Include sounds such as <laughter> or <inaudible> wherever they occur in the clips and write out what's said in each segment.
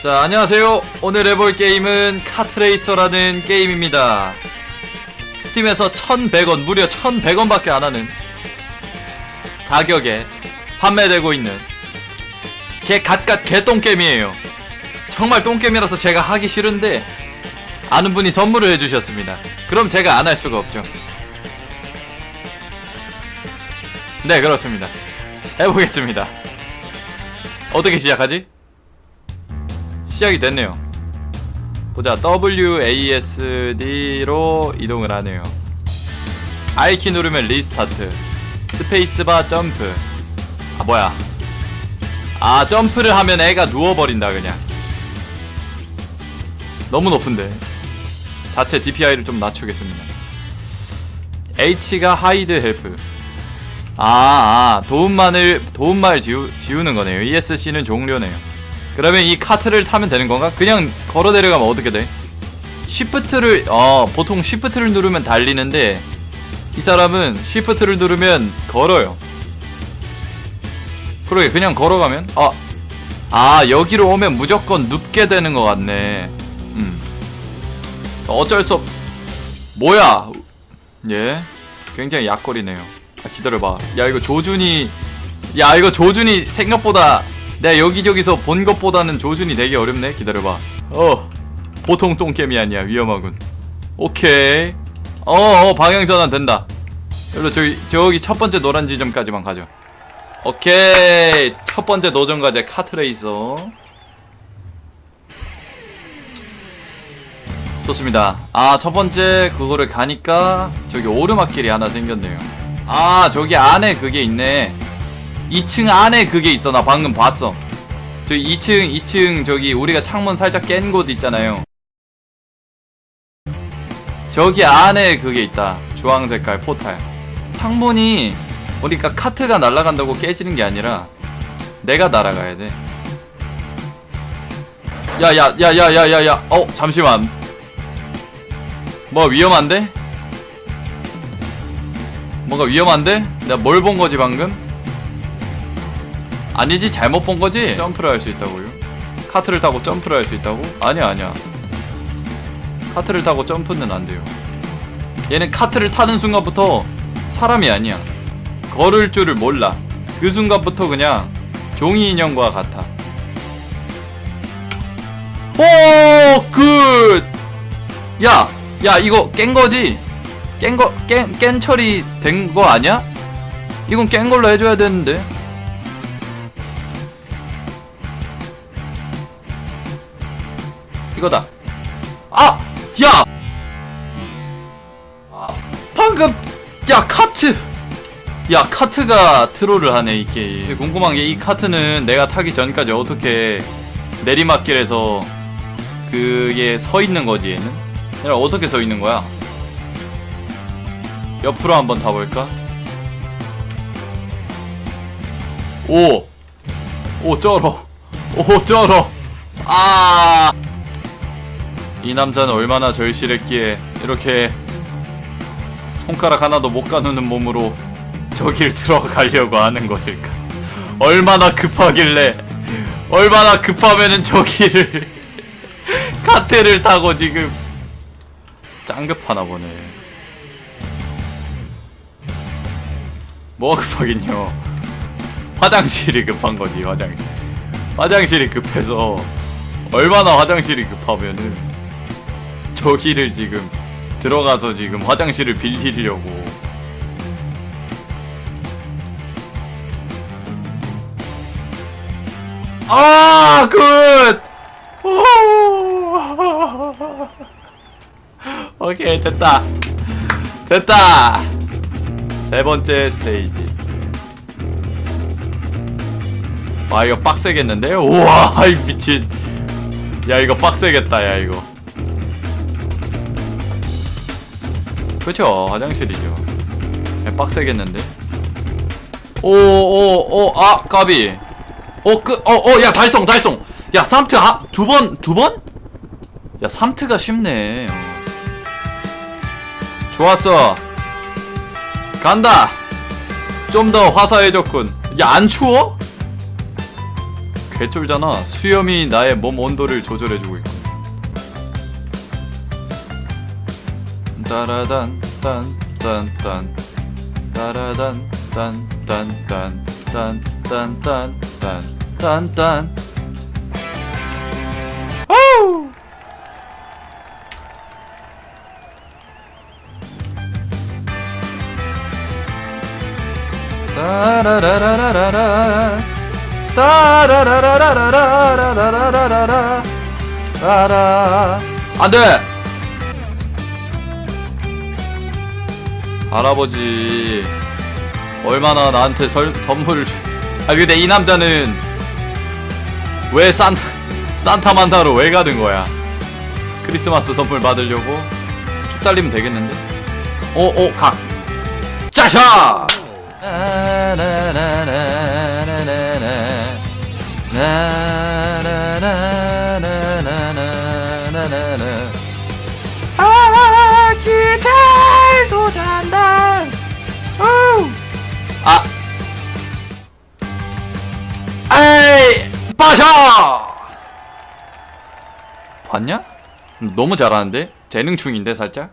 자, 안녕하세요. 오늘 해볼 게임은 카트레이서라는 게임입니다. 스팀에서 1100원, 무려 1100원 밖에 안 하는 가격에 판매되고 있는 개 갓갓 개똥게임이에요. 정말 똥게임이라서 제가 하기 싫은데 아는 분이 선물을 해주셨습니다. 그럼 제가 안 할 수가 없죠. 네, 그렇습니다. 해보겠습니다. 어떻게 시작하지? 시작이 됐네요. 보자 WASD로 이동을 하네요. R키 누르면 리스타트, 스페이스바 점프. 아 뭐야? 아 점프를 하면 애가 누워버린다 그냥. 너무 높은데. 자체 DPI를 좀 낮추겠습니다. H가 하이드 헬프. 아, 아 도움만을 도움말 지우, 지우는 거네요. ESC는 종료네요. 그러면 이 카트를 타면 되는 건가? 그냥 걸어 내려가면 어떻게 돼? 쉬프트를 어 보통 쉬프트를 누르면 달리는데 이 사람은 쉬프트를 누르면 걸어요. 그러게 그냥 걸어가면 아, 아 여기로 오면 무조건 눕게 되는 것 같네. 음 어쩔 수 없. 뭐야? 예, 굉장히 약거리네요. 아, 기다려봐. 야 이거 조준이 야 이거 조준이 생각보다 내가 여기저기서 본 것보다는 조준이 되게 어렵네. 기다려봐. 어 보통 똥개미 아니야. 위험하군. 오케이. 어어 방향 전환 된다. 여기로 저기 저기 첫 번째 노란 지점까지만 가죠. 오케이. 첫 번째 노점 과제 카트레이서 좋습니다. 아 첫 번째 그거를 가니까 저기 오르막길이 하나 생겼네요. 아 저기 안에 그게 있네 2층 안에 그게 있어. 나 방금 봤어. 저 2층 2층 저기 우리가 창문 살짝 깬 곳 있잖아요. 저기 안에 그게 있다. 주황 색깔 포탈. 창문이 보니까 카트가 날아간다고 깨지는 게 아니라 내가 날아가야 돼. 야야야야야야야. 어 잠시만. 뭐 위험한데? 뭔가 위험한데? 내가 뭘 본 거지 방금? 아니지 잘못 본 거지? 점프를 할 수 있다고요? 카트를 타고 점프를 할 수 있다고? 아니야 아니야 카트를 타고 점프는 안 돼요 얘는 카트를 타는 순간부터 사람이 아니야 걸을 줄을 몰라 그 순간부터 그냥 종이 인형과 같아 오 굿! 야! 야 이거 깬 거지? 깬 거, 깬, 깬 처리 된 거 아니야? 이건 깬 걸로 해줘야 되는데 이거다. 아! 야! 아, 방금 야 카트! 야 카트가 트롤을 하네 이 게임. 궁금한 게 이 카트는 내가 타기 전까지 어떻게 내리막길에서 그게 서 있는 거지 얘는? 얘는 어떻게 서 있는 거야? 옆으로 한번 타볼까? 오! 오 쩔어! 오 쩔어! 아! 이 남자는 얼마나 절실했기에 이렇게 손가락 하나도 못 가누는 몸으로 저길 들어가려고 하는 것일까? 얼마나 급하길래 얼마나 급하면은 저기를 <laughs> 카트를 타고 지금 짱급하나 보네. 뭐가 급하긴요. 화장실이 급한 거지 화장실. 화장실이 급해서 얼마나 화장실이 급하면은 저기를 지금 들어가서 지금 화장실을 빌리려고 아 굿! 오! 오케이 됐다 됐다 세 번째 스테이지 와 이거 빡세겠는데? 우와 <laughs> 이 미친 야 이거 빡세겠다 야 이거 그쵸 화장실이죠. 야, 빡세겠는데? 오오오 아 까비. 오끝어어야 달성 달성. 야 삼트 아, 두번 두 번? 야 삼트가 쉽네. 좋았어. 간다. 좀 더 화사해졌군. 야 안 추워? 개쫄잖아. 수염이 나의 몸 온도를 조절해주고 있고. 따라단 딴딴딴. 따라단 딴딴딴 딴딴딴 딴딴 아우 따라라라라라라. 따라라라라라라라라라라. 따라. 안돼 할아버지 얼마나 나한테 설, 선물을 주... 아 근데 이 남자는 왜 산타 산타만다로 왜 가는 거야 크리스마스 선물 받으려고 쭉 달리면 되겠는데 오오 각 짜샤 잘도 잔다. 아 에이 빠샤 봤냐? 너무 잘하는데? 재능충인데 살짝?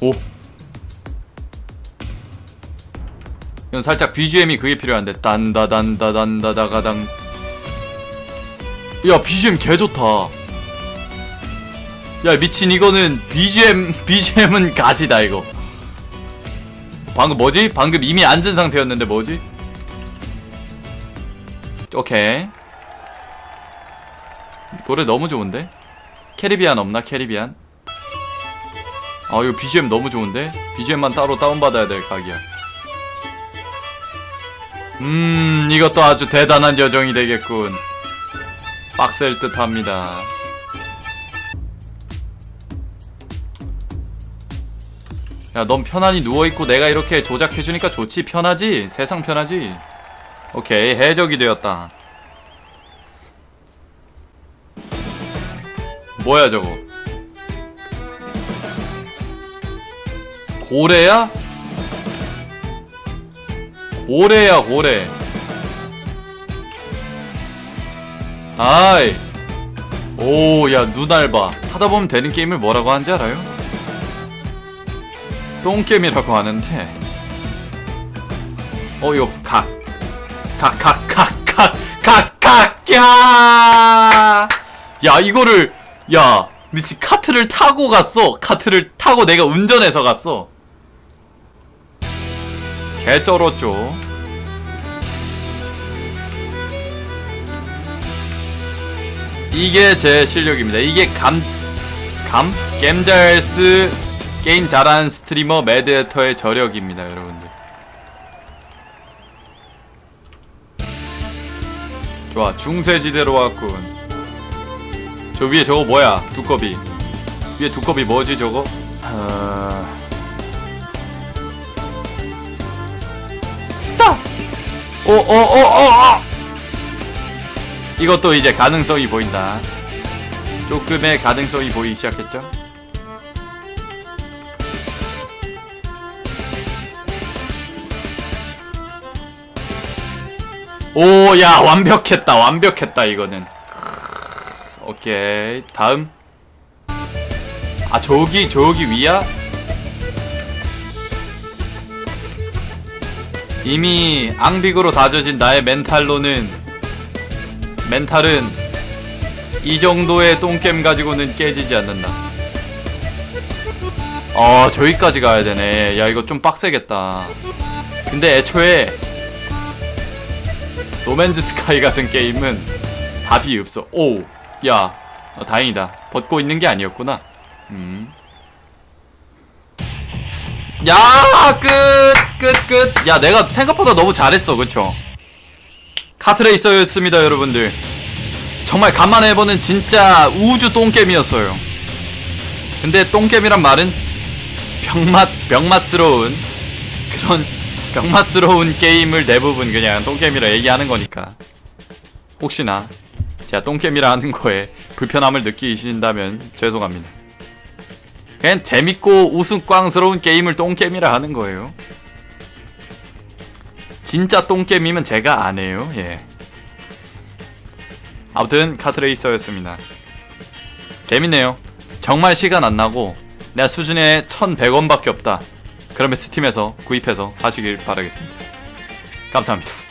오. 이건 살짝 BGM이 그게 필요한데. 딴다단다단다다가당. 야 BGM 개 좋다 야 미친 이거는 BGM <laughs> BGM은 가시다 이거 방금 뭐지? 방금 이미 앉은 상태였는데 뭐지? 오케이 노래 너무 좋은데? 캐리비안 없나 캐리비안? 아 이거 BGM 너무 좋은데? BGM만 따로 다운받아야 될 각이야 음 이것도 아주 대단한 여정이 되겠군 빡셀 듯 합니다 야 넌 편안히 누워있고 내가 이렇게 조작해주니까 좋지. 편하지? 세상 편하지? 오케이 해적이 되었다. 뭐야 저거? 고래야? 고래야 고래. 아이. 오 야 눈알 봐 하다 보면 되는 게임을 뭐라고 하는지 알아요? 똥게임이라고 하는데 어 이거 각 각 각 각 각 각각 야! 야 이거를 야 미치 카트를 타고 갔어 카트를 타고 내가 운전해서 갔어 개 쩔었죠 이게 제 실력입니다 이게 감 감? 겜잘스 게임 잘하는 스트리머 매드에터의 저력입니다 여러분들. 좋아 중세지대로 왔군. 저 위에 저거 뭐야? 두꺼비. 위에 두꺼비 뭐지 저거? 아... 따! 오오오오오 이것도 이제 가능성이 보인다. 조금의 가능성이 보이기 시작했죠 오, 야, 완벽했다, 완벽했다, 이거는. 오케이. 다음. 아, 저기, 저기 위야? 이미 앙빅으로 다져진 나의 멘탈로는, 멘탈은 이 정도의 똥겜 가지고는 깨지지 않는다. 어, 저기까지 가야 되네. 야, 이거 좀 빡세겠다. 근데 애초에 노맨즈 스카이 같은 게임은 답이 없어. 오, 야, 어, 다행이다. 벗고 있는 게 아니었구나. 음. 야, 끝, 끝, 끝. 야, 내가 생각보다 너무 잘했어, 그쵸? 카트레이서였습니다, 여러분들. 정말 간만에 해보는 진짜 우주 똥겜이었어요. 근데 똥겜이란 말은 병맛, 병맛스러운 그런 병맛스러운 게임을 대부분 그냥 똥게임이라 얘기하는 거니까 혹시나 제가 똥게임이라 하는 거에 불편함을 느끼신다면 죄송합니다 그냥 재밌고 우스꽝스러운 게임을 똥게임이라 하는 거예요 진짜 똥게임이면 제가 안 해요 예 아무튼 카트레이서였습니다. 재밌네요. 정말 시간 안 나고 내가 수준에 1100원밖에 없다. 그러면 스팀에서 구입해서 하시길 바라겠습니다. 감사합니다.